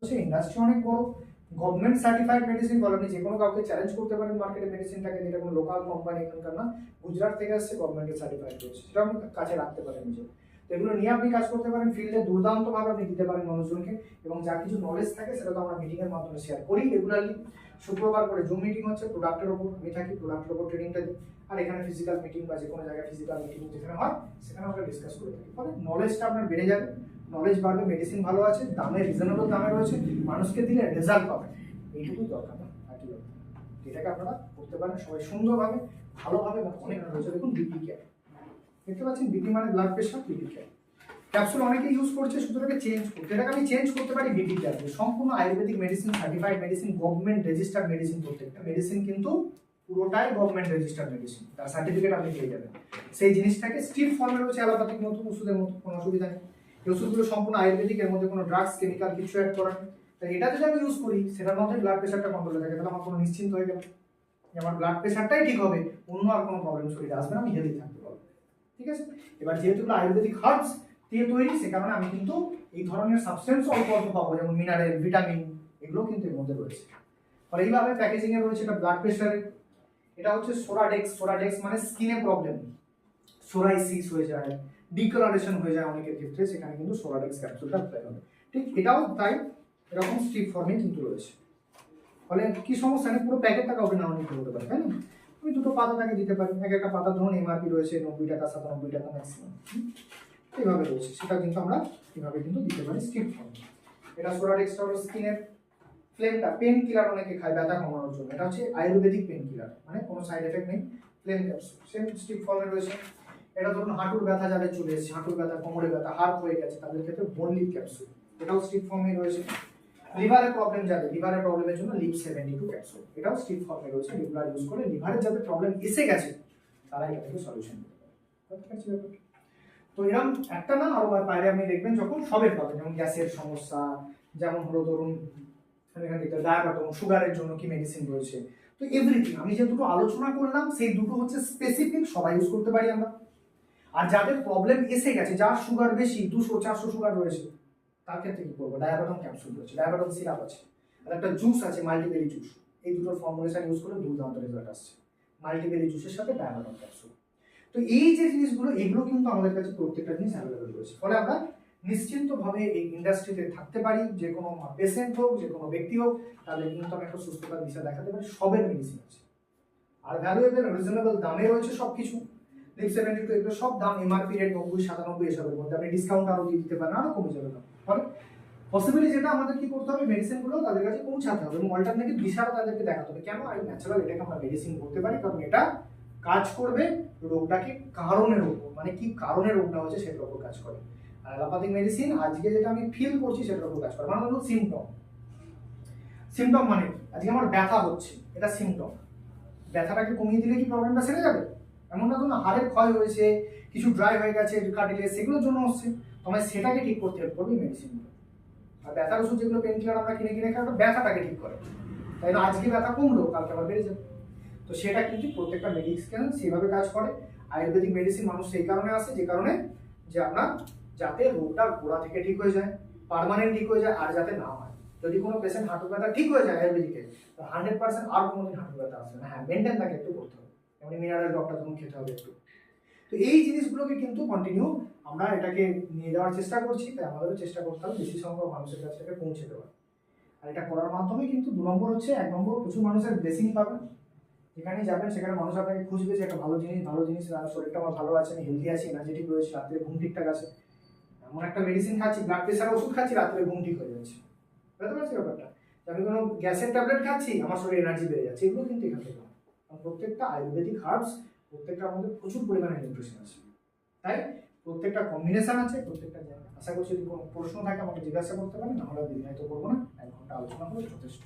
হচ্ছে ইন্ডাস্ট্রি অনেক বড়। গভর্নমেন্ট সার্টিফাইড মেডিসিন বলে আপনি যে কোনো কাউকে চ্যালেঞ্জ করতে পারেন মার্কেটে মেডিসিনটাকে যেটা কোনো লোকাল কোম্পানি এখানকার না, গুজরাট থেকে আসছে গভর্নমেন্টের সার্টিফাইড রয়েছে সেটা আপনি কাছে রাখতে পারেন নিজে। তো এগুলো নিয়ে আপনি কাজ করতে পারেন ফিল্ডে দুর্দান্তভাবে আপনি দিতে পারেন মানুষজনকে, এবং যা কিছু নলেজ থাকে সেটা তো আমরা মিটিংয়ের মাধ্যমে শেয়ার করি রেগুলারলি শুক্রবার করে জুম মিটিং হচ্ছে প্রোডাক্টের ওপর, আমি থাকি প্রোডাক্টের ওপর ট্রেনিংটা দিই। আর এখানে ফিজিক্যাল মিটিং বা যে কোনো জায়গায় ফিজিক্যাল মিটিং যেখানে হয়, সেখানে আমরা ডিসকাস করে থাকি। ফলে নলেজটা আপনার বেড়ে যাবে। নলেজ বাড়বে মেডিসিন ভালো আছে, দামে রিজনেবল দামে রয়েছে, মানুষকে দিলে রেজাল্ট পাবে। এইটুকুই দরকার আর দরকার এটাকে আপনারা করতে পারেন, সবাই সুন্দরভাবে, ভালোভাবে অনেক রয়েছে। দেখুন বিপি কেয়ার দেখতে পাচ্ছেন বিপি মানে blood pressure BP care capsule অনেকে ইউজ করছে এটাকে চেঞ্জ করতে এটাকে আমি চেঞ্জ করতে পারি বিপি কেয়ার সম্পূর্ণ Ayurvedic medicine certified medicine government registered medicine প্রত্যেকটা। মেডিসিন কিন্তু পুরোটাই গভর্নমেন্ট রেজিস্টার্ড মেডিসিন তার সার্টিফিকেট আপনি পেয়ে যাবেন। সেই জিনিসটাকে স্টিপ ফর্মে রয়েছে, অ্যালোপ্যাথিক মতো, ওষুধের মতো, কোনো অসুবিধা নেই। ওষুধগুলো সম্পূর্ণ আয়ুর্বেদিক, এর মধ্যে কোনো ড্রাগস কেমিক্যাল কিছু অ্যাড করা নেই। তাই এটা যদি আমি ইউজ করি, সেটার মধ্যে ব্লাড প্রেশারটা কন্ট্রোলে থাকে, তাহলে আমার কোনো নিশ্চিন্ত হয়ে গেল যে আমার ব্লাড প্রেশারটাই ঠিক হবে, অন্য আর কোনো প্রবলেম শরীরে আসবে না, আমি হেলদি থাকতে পারব। ঠিক আছে? এবার যেহেতু আয়ুর্বেদিক হার্বস দিয়ে তৈরি, সে কারণে আমি কিন্তু এই ধরনের সাবস্টেন্স অল্প অল্প পাবো, যেমন মিনারেল ভিটামিন এগুলো কিন্তু এর মধ্যে রয়েছে। ফলে এইভাবে প্যাকেজিং এ রয়েছে এটা ব্লাড প্রেশারে এটা হচ্ছে সোরাডেক্স সোরাডেক্স মানে স্কিনে প্রবলেম সোরাইসিস হয়ে যায় ডিকালারেশন হয়ে যায় অনেকের ক্ষেত্রে, সেখানে কিন্তু সোরাডেক্স ক্যাপসুলটা অ্যাপ্লাই হবে। ঠিক এটাও তাই, এরকম স্ট্রিপ ফর্মে কিন্তু রয়েছে। ফলে কি সমস্যা? নেই পুরো প্যাকেটটা কাউকে নাও নিতে হতে পারে, তাই না? তুমি দুটো পাতা তাকে দিতে পারি। এক একটা পাতা ধরুন এমআরপি রয়েছে, নব্বই টাকা, সাতানব্বই টাকা ম্যাক্সিমাম এইভাবে রয়েছে। সেটা কিন্তু আমরা এইভাবে কিন্তু দিতে পারি স্ট্রিপ ফর্মে এটা সোরাডেক্সটা হলো স্কিনের ফ্লেমটা পেন কিলার অনেকে খায়, ব্যথা কমানোর জন্য। এটা হচ্ছে আয়ুর্বেদিক পেন কিলার মানে কোনো সাইড এফেক্ট নেই ফ্লেম ক্যাপসুল সেম স্টিক ফর্মে রয়েছে। এটা ধরুন হাঁটুর ব্যথা যাদের চলে এসেছে, হাঁটুর ব্যথা কোমরে ব্যথা, হাড় হয়ে গেছে, তাদের ক্ষেত্রে বোনলিপ ক্যাপসুল এটাও স্টিক ফর্মে রয়েছে। লিভারের প্রবলেম যাদের লিভারের প্রবলেমের জন্য লিপ সেভেন্টি টু ক্যাপসুল এটাও স্টিক ফর্মে রয়েছে লিভার ইউজ করে লিভারের যাদের প্রবলেম এসে গেছে তারা এটা থেকে সলিউশন দিতে পারে? তো এরকম একটা না, আরও বাইরে আপনি দেখবেন যখন সবের পাবেন যেমন গ্যাসের সমস্যা, যেমন হলো ধরুন ডায়াবেটম সুগারের জন্য কি মেডিসিন রয়েছে। তো এভরিথিং আমি যে দুটো আলোচনা করলাম, সেই দুটো হচ্ছে স্পেসিফিক সবাই ইউজ করতে পারি আমরা। আর যাদের প্রবলেম এসে গেছে, যার সুগার বেশি, দুশো, চারশো সুগার রয়েছে, তার ক্ষেত্রে কি করব? ডায়াবেটম ক্যাপসুল রয়েছে ডায়াবেটম সিরাপ আছে, আর একটা জুস আছে মাল্টিবেরি জুস এই দুটোর ফর্মুলেশন ইউজ করে দুর্দান্ত রেজাল্ট আসছে। মাল্টিবেরি জুসের সাথে ডায়াবেটম ক্যাপসুল তো এই যে জিনিসগুলো, এগুলো কিন্তু আমাদের কাছে প্রত্যেকটা জিনিস অ্যাভেলেবেল রয়েছে। ফলে আমরা নিশ্চিন্তভাবে এই ইন্ডাস্ট্রিতে থাকতে পারি, যে কোনো পেশেন্ট হোক, যে কোনো ব্যক্তি হোক, তাদের কিন্তু আমি একটা সুস্থতার দিশা দেখাতে পারি, সবের মেডিসিন আছে। আর ভ্যালুয়েবল রিজনেবল দামে রয়েছে সব কিছু লিপ সেভেন্টি টু এগুলো সব দাম এমআরপি রেট নব্বই, সাতানব্বই এসবের মধ্যে। আপনি ডিসকাউন্ট আরও দিয়ে দিতে পারেন আরও কমে যাবে দাম ফলে পসিবলি যেটা আমাদের কি করতে হবে মেডিসিনগুলো তাদের কাছে পৌঁছাতে হবে এবং অল্টারনেটিভ দিশাটা তাদেরকে দেখাতে হবে। কেন? এই ন্যাচারাল এটাকে আমরা মেডিসিন করতে পারি, কারণ এটা কাজ করবে রোগটাকে কারণের উপর মানে কি কারণে রোগটা হচ্ছে সেটার উপর কাজ করে। আর অ্যালোপ্যাথিক মেডিসিন আজকে যেটা আমি ফিল করছি সেটার উপর কাজ করে। মানে হলো সিমটম সিমটম মানে আজকে আমার ব্যথা হচ্ছে, এটা সিমটম ব্যথাটাকে কমিয়ে দিলে কি প্রবলেমটা সেরে যাবে? এমনটা তো না হাড়ের ক্ষয় হয়েছে, কিছু ড্রাই হয়ে গেছে, কাটিলে সেগুলোর জন্য হচ্ছে তোমায় সেটাকে ঠিক করতে হেল্প করবে মেডিসিনগুলো আর ব্যথার ওষুধ যেগুলো পেন কিলার আমরা কিনে কিনে খাই ব্যথাটাকে ঠিক করে। তাই না? আজকে ব্যথা কমলো, কালকে আবার বেড়ে যাবে। তো সেটা কিন্তু প্রত্যেকটা মেডিসিন সেভাবে কাজ করে? আয়ুর্বেদিক মেডিসিন মানুষ সেই কারণে আসে, যে কারণে যে আপনার যাতে রোগটা গোড়া থেকে ঠিক হয়ে যায় পার্মানেন্ট ঠিক হয়ে যায়, আর যাতে না হয়। যদি কোনো পেশেন্ট হাঁটু ব্যথা ঠিক হয়ে যায় আয়ুর্বেদিকে, তো হান্ড্রেড পার্সেন্ট আর কোনোদিন হাঁটু ব্যথা আসবে না। হ্যাঁ মেনটেন তাকে একটু করতে হবে। যেমন মিনারেল ডক্টর তখন খেতে হবে একটু। তো এই জিনিসগুলোকে কিন্তু কন্টিনিউ আমরা এটাকে নিয়ে যাওয়ার চেষ্টা করছি, তাই আমাদেরও চেষ্টা করতে হবে বেশি সংখ্যক মানুষের কাছে এটাকে পৌঁছে দেওয়ার আর এটা করার মাধ্যমে কিন্তু দু নম্বর হচ্ছে এক নম্বর প্রচুর মানুষের ব্লেসিং পাবেন। যেখানেই যাবেন, সেখানে মানুষ আপনাকে খুঁজবে যে একটা ভালো জিনিস ভালো জিনিস শরীরটা আমার ভালো আছে, আমি হেলদি আছি এনার্জেটিক রয়েছে, রাত্রে ঘুম ঠিকঠাক আছে। এমন একটা মেডিসিন খাচ্ছি ব্লাড প্রেশার ওষুধ খাচ্ছি, রাত্রে ঘুম ঠিক হয়ে যাচ্ছে। বুঝতে পারছি ব্যাপারটা? আমি কোনো গ্যাসের ট্যাবলেট খাচ্ছি, আমার শরীরে এনার্জি বেড়ে যাচ্ছে, এগুলো কিন্তু এখান থেকে প্রত্যেকটা আয়ুর্বেদিক হার্বস প্রত্যেকটার মধ্যে প্রচুর পরিমাণে নিউট্রিশন আছে। তাই প্রত্যেকটা কম্বিনেশন আছে, প্রত্যেকটা জায়গায়। আশা করছি যদি কোনো প্রশ্ন থাকে আমাকে জিজ্ঞাসা করতে পারেন নাহলে দিন হয়তো করব না। এক ঘণ্টা আলোচনা করে যথেষ্ট।